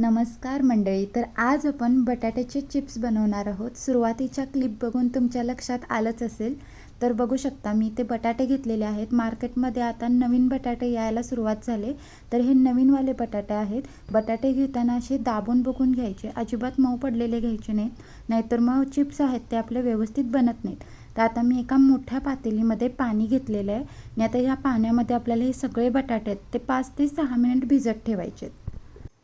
नमस्कार मंडळी तर आज आपण बटाट्याचे चिप्स बनवणार आहोत. सुरुवातीच्या क्लिप बघून तुमच्या लक्षात आलंच असेल. तर बघू शकता मी ते बटाटे घेतलेले आहेत. मार्केटमध्ये आता नवीन बटाटे यायला सुरुवात झाले. तर हे नवीनवाले बटाटे आहेत. बटाटे घेताना असे दाबून बघून घ्यायचे. अजिबात मऊ पडलेले घ्यायचे नाहीत. नाहीतर मग चिप्स आहेत ते आपले व्यवस्थित बनत नाहीत. तर आता मी एका मोठ्या पातेलीमध्ये पाणी घेतलेलं आहे. आणि आता ह्या पाण्यामध्ये आपल्याला हे सगळे बटाटे आहेत ते पाच ते सहा मिनिट भिजत ठेवायचे आहेत.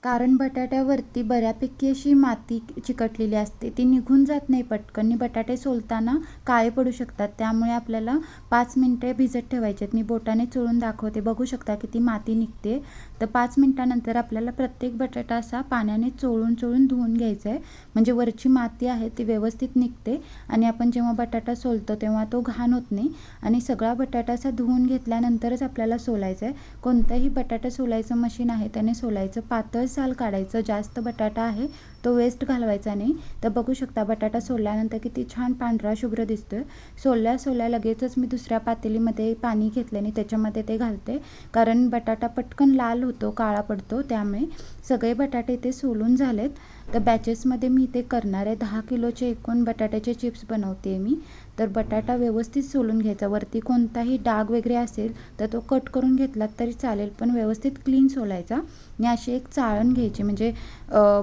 कारण बटाट्यावरती बऱ्यापैकी अशी माती चिकटलेली असते. ती निघून जात नाही पटकन. आणि बटाटे सोलताना काळे पडू शकतात. त्यामुळे आपल्याला पाच मिनटे भिजत ठेवायचे आहेत. मी बोटाने चोळून दाखवते. बघू शकता किती माती निघते. तर पाच मिनटानंतर आपल्याला प्रत्येक बटाटा असा पाण्याने चोळून चोळून धुवून घ्यायचा आहे. म्हणजे वरची माती आहे ती व्यवस्थित निघते. आणि आपण जेव्हा बटाटा सोलतो तेव्हा तो घाण होत नाही. आणि सगळा बटाटा असा धुवून घेतल्यानंतरच आपल्याला सोलायचा आहे. कोणतंही बटाटा सोलायचं मशीन आहे त्याने सोलायचं पातळ साल काढायचं जास्त बटाटा आहे तो वेस्ट घालवायचा नाही. तर बघू शकता बटाटा सोलल्यानंतर किती छान पांढरा शुभ्र दिसतोय. सोलल्या सोलल्या लगेचच मी दुसऱ्या पातेलीमध्ये पाणी घेतले आणि त्याच्यामध्ये ते घालते. कारण बटाटा पटकन लाल होतो काळा पडतो त्यामुळे सगळे बटाटे ते सोलून झालेत. तर बॅचेसमध्ये मी इथे करणार आहे दहा किलोचे एकूण बटाट्याचे चिप्स बनवते मी. तर बटाटा व्यवस्थित सोलून घ्यायचा. वरती कोणताही डाग वगैरे असेल तर तो कट करून घेतलात तरी चालेल पण व्यवस्थित क्लीन सोलायचा. आणि अशी एक चाळण घ्यायची म्हणजे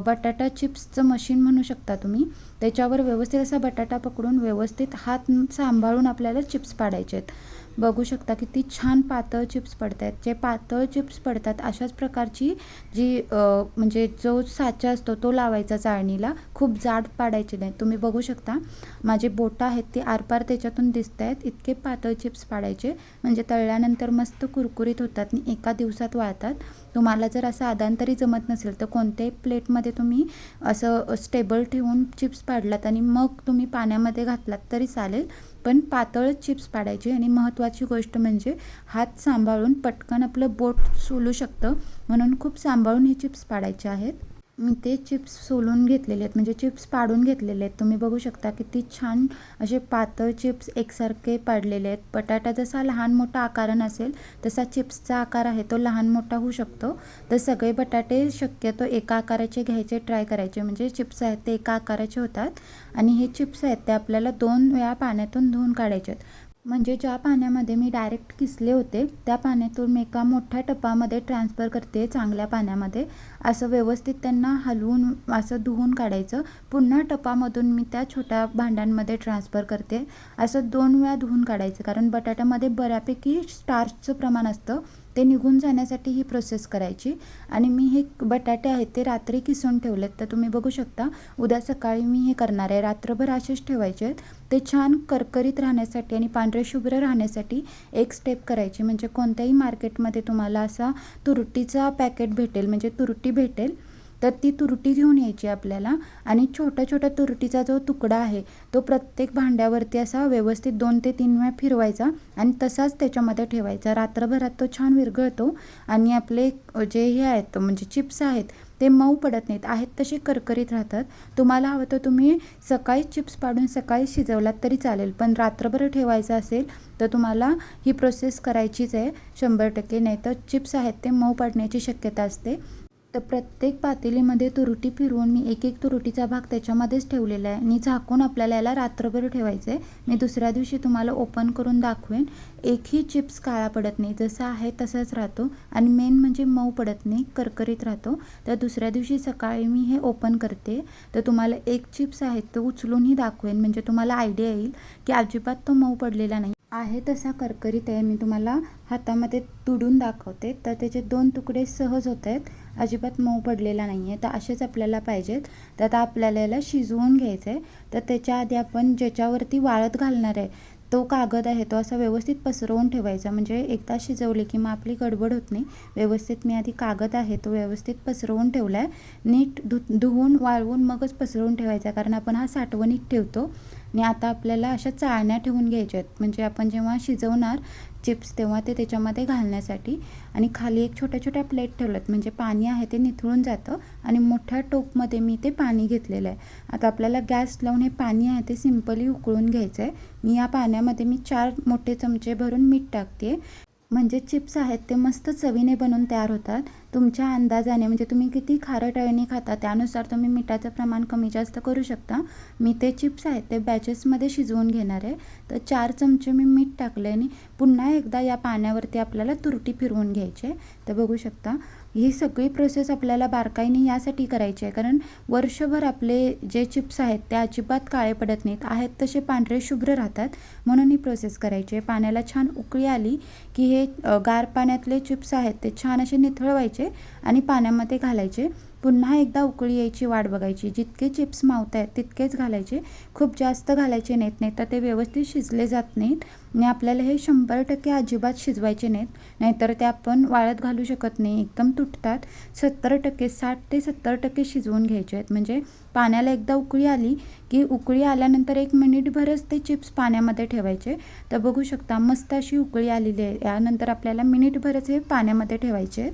बटाटा चिप्सचं मशीन म्हणू शकता तुम्ही. त्याच्यावर व्यवस्थित असा बटाटा पकडून व्यवस्थित हात सांभाळून आपल्याला चिप्स पाडायचे आहेत बघू शकता किती छान पातळ चिप्स पडत आहेत जे पातळ चिप्स पडतात अशाच प्रकारची जी म्हणजे जो साचा असतो तो लावायचा चाळणीला. खूप जाड पाडायचे नाही तुम्ही बघू शकता माझे बोटं आहेत ती आरपार त्याच्यातून दिसत आहेत इतके पातळ चिप्स पाडायचे. म्हणजे तळल्यानंतर मस्त कुरकुरीत होतात आणि एका दिवसात वाळतात. तुम्हाला जर असं आदांतरी जमत नसेल तर कोणत्याही प्लेटमध्ये तुम्ही असं स्टेबल ठेवून चिप्स पाडलात आणि मग तुम्ही पाण्यामध्ये घातलात तरी चालेल. पण पातळच चिप्स पाडायचे. आणि महत्त्वाची गोष्ट म्हणजे हात सांभाळून पटकन आपलं बोट सोलू शकतं. म्हणून खूप सांभाळून हे चिप्स पाडायचे आहेत. मी ते चिप्स सोलून घेतलेले आहेत म्हणजे चिप्स पाडून घेतलेले आहेत. तुम्ही बघू शकता किती छान असे पातळ चिप्स एकसारखे पाडलेले आहेत. बटाटा जसा लहान मोठा आकारण असेल तसा चिप्सचा आकार आहे तो लहान मोठा होऊ शकतो. तर सगळे बटाटे शक्यतो एका आकाराचे घ्यायचे ट्राय करायचे. म्हणजे चिप्स आहेत ते एका आकाराचे होतात. आणि हे चिप्स आहेत ते आपल्याला दोन वेळा पाण्यातून धुवून काढायचे आहेत. म्हणजे ज्या पाण्यामध्ये मी डायरेक्ट किसले होते त्या पाण्यातून मी एका मोठ्या टपामध्ये ट्रान्सफर करते चांगल्या पाण्यामध्ये. असं व्यवस्थित त्यांना हलवून असं धुवून काढायचं. पुन्हा टपामधून मी त्या छोट्या भांड्यांमध्ये ट्रान्सफर करते. असं दोन वेळा धुवून काढायचं कारण बटाट्यामध्ये बऱ्यापैकी स्टार्चचं प्रमाण असतं. ते निघून जाण्यासाठी ही प्रोसेस करायची. आणि मी हे बटाटे आहेत ते रात्री किसून ठेवलेत. तर तुम्ही बघू शकता उद्या सकाळी मी हे करणार आहे. रात्रभर असेच ठेवायचे आहेत. ते छान करकरीत राहण्यासाठी आणि पांढरे शुभ्र राहण्यासाठी एक स्टेप करायची. म्हणजे कोणत्याही मार्केटमध्ये तुम्हाला असा तुरटीचा पॅकेट भेटेल. म्हणजे तुरटी भेटेल. तर ती तुरटी घेऊन यायची आपल्याला. आणि छोट्या छोट्या तुरटीचा जो तुकडा आहे तो प्रत्येक भांड्यावरती असा व्यवस्थित दोन ते तीन वेळा फिरवायचा आणि तसाच त्याच्यामध्ये ठेवायचा. रात्रभरात तो छान विरघळतो आणि आपले जे हे आहेत म्हणजे चिप्स आहेत ते मऊ पडत नाहीत. आहेत तसे करकरीत राहतात. तुम्हाला हवं तर तुम्ही सकाळी चिप्स पाडून सकाळी शिजवलात तरी चालेल. पण रात्रभर ठेवायचं असेल तर तुम्हाला ही प्रोसेस करायचीच आहे शंभर टक्के. नाही तर चिप्स आहेत ते मऊ पडण्याची शक्यता असते. तर प्रत्येक पातेलीमध्ये तुरटी फिरवून मी एक एक तुरटीचा भाग त्याच्यामध्येच ठेवलेला आहे. आणि झाकून आपल्याला याला रात्रभर ठेवायचं आहे मी दुसऱ्या दिवशी तुम्हाला ओपन करून दाखवेन. एकही चिप्स काळा पडत नाही. जसा आहे तसाच राहतो. आणि मेन म्हणजे मऊ पडत नाही करकरीत राहतो. तर दुसऱ्या दिवशी सकाळी मी हे ओपन करते. तर तुम्हाला एक चिप्स आहेत तो उचलूनही दाखवेन. म्हणजे तुम्हाला आयडिया येईल की अजिबात तो मऊ पडलेला नाही. आहे तसा करकरीत आहे. मी तुम्हाला हातामध्ये तुडून दाखवते. तर त्याचे दोन तुकडे सहज होत आहेत अजिबात मऊ पडलेला नाही आहे तर असेच आपल्याला पाहिजेत. तर आता आपल्याला याला शिजवून घ्यायचं आहे तर त्याच्या आधी आपण ज्याच्यावरती वाळत घालणार आहे तो कागद आहे तो असा व्यवस्थित पसरवून ठेवायचा. म्हणजे एकदा शिजवले की मग आपली गडबड होत नाही. व्यवस्थित मी आधी कागद आहे तो व्यवस्थित पसरवून ठेवला आहे नीट धु धुवून वाळवून मगच पसरवून ठेवायचा. कारण आपण हा साठवणीत ठेवतो. आणि आता आपल्याला अशा चाळण्या ठेवून घ्यायच्या आहेत. म्हणजे आपण जेव्हा शिजवणार चिप्स तेव्हा ते त्याच्यामध्ये घालण्यासाठी आणि खाली एक छोट्या छोट्या प्लेट ठेवल्यात. म्हणजे पाणी आहे ते निथळून जातं आणि मोठ्या टोपमध्ये मी ते पाणी घेतलेलं आहे. आता आपल्याला गॅस लावून हे पाणी आहे ते सिम्पली उकळून घ्यायचं आहे. मी या पाण्यामध्ये मी चार मोठे चमचे भरून मीठ टाकते. म्हणजे चिप्स आहेत ते मस्त चवीने बनवून तयार होतात. तुमच्या अंदाजाने म्हणजे तुम्ही किती खारट अळणी खाता त्यानुसार तुम्ही मिठाचं प्रमाण कमी जास्त करू शकता. मी ते चिप्स आहेत ते बॅचेसमध्ये शिजवून घेणार आहे. तर चार चमचे मी मीठ टाकले आणि पुन्हा एकदा या पाण्यावरती आपल्याला तुरटी फिरवून घ्यायची आहे. तर बघू शकता ही सगळी प्रोसेस आपल्याला बारकाईने यासाठी करायची आहे. कारण वर्षभर आपले जे चिप्स आहेत ते अजिबात काळे पडत नाहीत. आहेत तसे पांढरे शुभ्र राहतात. म्हणून ही प्रोसेस करायची आहे. पाण्याला छान उकळी आली की हे गार पाण्यातले चिप्स आहेत ते छान असे निथळवायचे आणि पाण्यामध्ये घालायचे. पुन्हा एकदा उकळी यायची वाट बघायची. जितके चिप्स मावत आहेत तितकेच घालायचे. खूप जास्त घालायचे नाहीत नाही तर ते व्यवस्थित शिजले जात नाहीत. आणि आपल्याला हे शंभर टक्के अजिबात शिजवायचे नाहीत. नाहीतर ते आपण वाळत घालू शकत नाही एकदम तुटतात. सत्तर टक्के साठ ते सत्तर टक्के शिजवून घ्यायचे आहेत. म्हणजे पाण्याला एकदा उकळी आली की उकळी आल्यानंतर एक मिनिटभरच ते चिप्स पाण्यामध्ये ठेवायचे. तर बघू शकता मस्त अशी उकळी आलेली आहे. यानंतर आपल्याला मिनिटभरच हे पाण्यामध्ये ठेवायचे आहेत.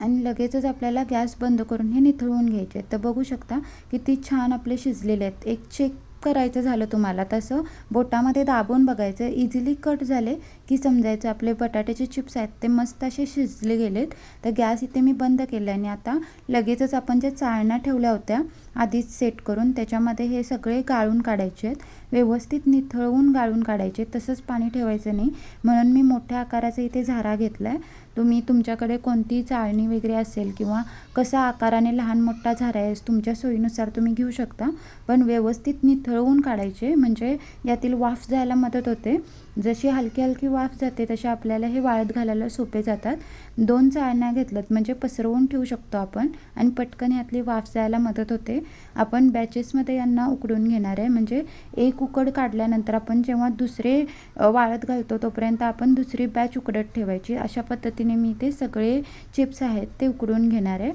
आणि लगेचच आपल्याला गॅस बंद करून हे निथळून घ्यायचे आहेत. तर बघू शकता किती छान आपले शिजलेले आहेत. एक चेक करायचं झालं तुम्हाला तसं बोटामध्ये दाबून बघायचं. इझिली कट झाले की समजायचं आपले बटाट्याचे चिप्स आहेत ते मस्त असे शिजले गेलेत. तर गॅस इथे मी बंद केलं आणि आता लगेचच आपण ज्या चाळण्या ठेवल्या होत्या आधीच सेट करून त्याच्यामध्ये हे सगळे गाळून काढायचे आहेत. व्यवस्थित निथळवून गाळून काढायचे तसंच पाणी ठेवायचं नाही. म्हणून मी मोठ्या आकाराचा इथे झारा घेतला आहे तुम्ही तुमच्याकडे कोणती चाळणी वगैरे असेल किंवा कसा आकाराने लहान मोठा झारा आहे तुमच्या सोयीनुसार तुम्ही घेऊ शकता. पण व्यवस्थित निथळवून काढायचे म्हणजे यातील वाफ जायला मदत होते. जशी हलकी हलकी वाफ जाते तसे आपल्याला हे वाळत घालायला सोपे जातात. दोन चाळण्या घेतल्यात म्हणजे पसरवून ठेवू शकतो आपण आणि पटकन यातली वाफ जायला मदत होते. आपण बॅचेसमध्ये यांना उकडून घेणार आहे म्हणजे एक उकड काढल्यानंतर आपण जेव्हा दुसरे वाळत घालतो तोपर्यंत आपण दुसरी बॅच उकडत ठेवायची. अशा पद्धतीने मी ते सगळे चिप्स आहेत ते उकडून घेणार आहे.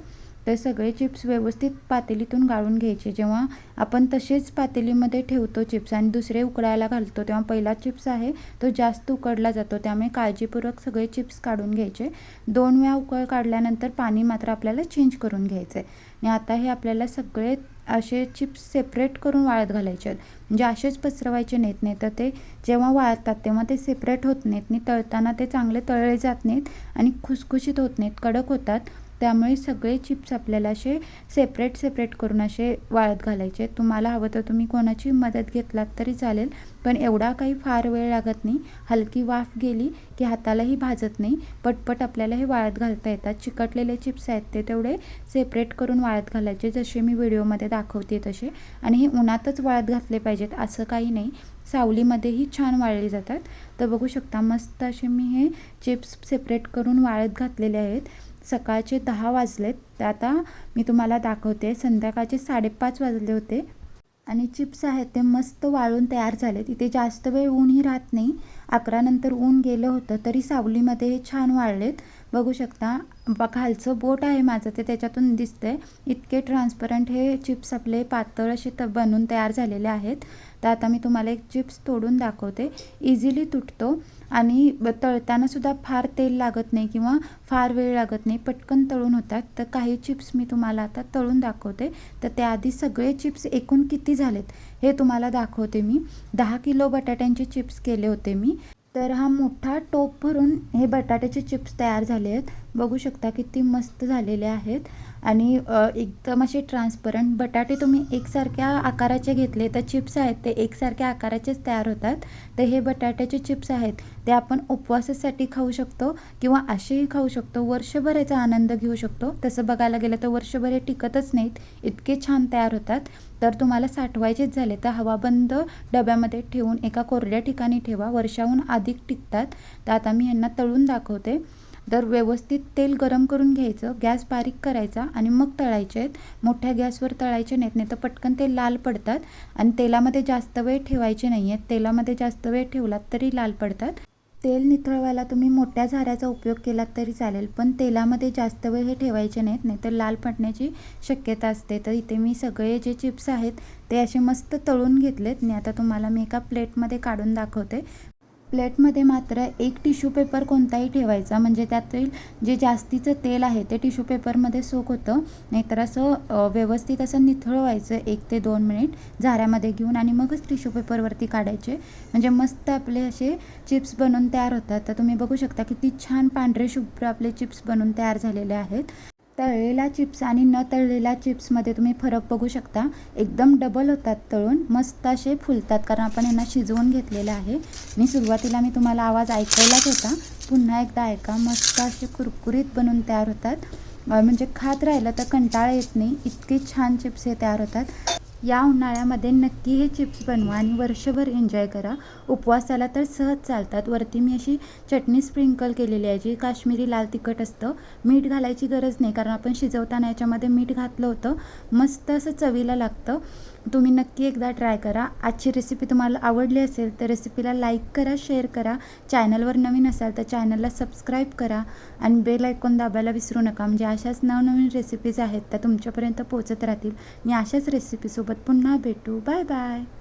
तर सगळे चिप्स व्यवस्थित पातेलीतून गाळून घ्यायचे. जेव्हा आपण तसेच पातेलीमध्ये ठेवतो चिप्स आणि दुसरे उकडायला घालतो तेव्हा पहिला चिप्स आहे तो जास्त उकडला जातो. त्यामुळे काळजीपूर्वक सगळे चिप्स काढून घ्यायचे. दोन वेळा उकळ काढल्यानंतर पाणी मात्र आपल्याला चेंज करून घ्यायचं आहे आणि आता हे आपल्याला सगळे असे चिप्स सेपरेट करून वाळत घालायचे आहेत. म्हणजे असेच पसरवायचे नाहीत नाही तर ते जेव्हा वाळतात तेव्हा ते सेपरेट होत नाहीत. आणि तळताना ते चांगले तळले जात नाहीत आणि खुसखुशीत होत नाहीत कडक होतात. त्यामुळे सगळे चिप्स आपल्याला असे सेपरेट सेपरेट करून असे वाळत घालायचे. तुम्हाला हवं तर तुम्ही कोणाची मदत घेतलात तरी चालेल पण एवढा काही फार वेळ लागत नाही. हलकी वाफ गेली की हातालाही भाजत नाही. पटपट आपल्याला हे वाळत घालता येतात. चिकटलेले चिप्स आहेत ते तेवढे सेपरेट करून वाळत घालायचे. जसे मी व्हिडिओमध्ये दाखवते तसे. आणि हे उन्हातच वाळत घातले पाहिजेत असं काही नाही. सावलीमध्येही छान वाळले जातात. तर बघू शकता मस्त असे मी हे चिप्स सेपरेट करून वाळत घातलेले आहेत. सकाळचे दहा वाजलेत. तर आता मी तुम्हाला दाखवते. संध्याकाळचे साडेपाच वाजले होते. आणि चिप्स आहेत ते मस्त वाळून तयार झाले तिथे जास्त वेळ ऊनही राहत नाही. अकरानंतर ऊन गेलं होतं तरी सावलीमध्ये हे छान वाळलेत. बघू शकता. खालचं बोट आहे माझं ते त्याच्यातून दिसतंय. इतके ट्रान्सपरंट हे चिप्स आपले पातळ असे त बनून तयार झालेले आहेत. तर आता मी तुम्हाला एक चिप्स तोडून दाखवते. इझिली तुटतो आणि तळतानासुद्धा फार तेल लागत नाही किंवा फार वेळ लागत नाही. पटकन तळून होतात. तर काही चिप्स मी तुम्हाला आता तळून दाखवते. तर त्याआधी सगळे चिप्स एकूण किती झालेत हे तुम्हाला दाखवते मी. दहा किलो बटाट्यांचे चिप्स केले होते मी. तर हा मोठा टोप भरून हे बटाट्याचे चिप्स तयार झाले आहेत. बघू शकता किती मस्त झालेले आहेत. आणि एकदम असे ट्रान्सपरंट बटाटे तुम्ही एकसारख्या आकाराचे घेतले तर चिप्स आहेत ते एकसारख्या आकाराचेच तयार होतात. तर हे बटाट्याचे चिप्स आहेत ते आपण उपवासासाठी खाऊ शकतो किंवा असेही खाऊ शकतो. वर्षभर याचा आनंद घेऊ शकतो. तसं बघायला गेलं तर वर्षभर हे टिकतच नाहीत इतके छान तयार होतात. तर तुम्हाला साठवायचेच झाले तर हवाबंद डब्यामध्ये ठेवून एका कोरड्या ठिकाणी ठेवा. वर्षाहून अधिक टिकतात. तर आता मी यांना तळून दाखवते. तर व्यवस्थित तेल गरम करून घ्यायचं गॅस बारीक करायचा आणि मग तळायचे. आहेत मोठ्या गॅसवर तळायचे नाहीत नाही तर पटकन ते लाल पडतात आणि तेलामध्ये जास्त वेळ ठेवायचे नाही आहेत तेलामध्ये जास्त वेळ ठेवलात तरी लाल पडतात. तेल निथळवायला तुम्ही मोठ्या झाऱ्याचा उपयोग केलात तरी चालेल पण तेलामध्ये जास्त वेळ हे ठेवायचे नाहीत नाही तर लाल पडण्याची शक्यता असते. तर इथे मी सगळे जे चिप्स आहेत ते असे मस्त तळून घेतलेत. आणि आता तुम्हाला मी एका प्लेटमध्ये काढून दाखवते. प्लेटमध्ये मात्र एक टिश्यू पेपर कोणताही ठेवायचा म्हणजे त्यातील जे जास्तीचं तेल आहे ते टिश्यू पेपरमध्ये सोक होतं. नाहीतर असं व्यवस्थित असं निथळ व्हायचं एक ते दोन मिनिट झाऱ्यामध्ये घेऊन आणि मगच टिश्यू पेपरवरती काढायचे. म्हणजे मस्त आपले असे चिप्स बनून तयार होतात. तर तुम्ही बघू शकता किती छान पांढरे शुभ्र आपले चिप्स बनून तयार झालेले आहेत. तळलेला चिप्स आणि न तळलेल्या चिप्समध्ये तुम्ही फरक बघू शकता. एकदम डबल होतात तळून मस्त असे फुलतात कारण आपण यांना शिजवून घेतलेलं आहे. मी सुरुवातीला मी तुम्हाला आवाज ऐकवलाच होता. पुन्हा एकदा ऐका मस्त असे कुरकुरीत बनून तयार होतात. म्हणजे खात राहिलं तर कंटाळा येत नाही. इतके छान चिप्स हे तयार होतात. या उन्हाळ्यामध्ये नक्की हे चिप्स बनवा आणि वर्षभर एन्जॉय करा. उपवासाला तर सहज चालतात. वरती मी अशी चटणी स्प्रिंकल केलेली आहे जी काश्मीरी लाल तिखट असतं. मीठ घालायची गरज नाही कारण आपण शिजवताना याच्यामध्ये मीठ घातलं होतं. मस्त असं चवीला लागतं. तुम्ही नक्की एकदा ट्राय करा. आजची रेसिपी तुम्हाला आवडली असेल तर रेसिपीला लाईक करा शेअर करा. चॅनलवर नवीन असाल तर चॅनलला सबस्क्राईब करा. आणि बेल ऐकून दाबायला विसरू नका. म्हणजे अशाच नवनवीन रेसिपीज आहेत त्या तुमच्यापर्यंत पोचत राहतील. मी अशाच रेसिपीसोबत पुन्हा भेटू. Bye bye.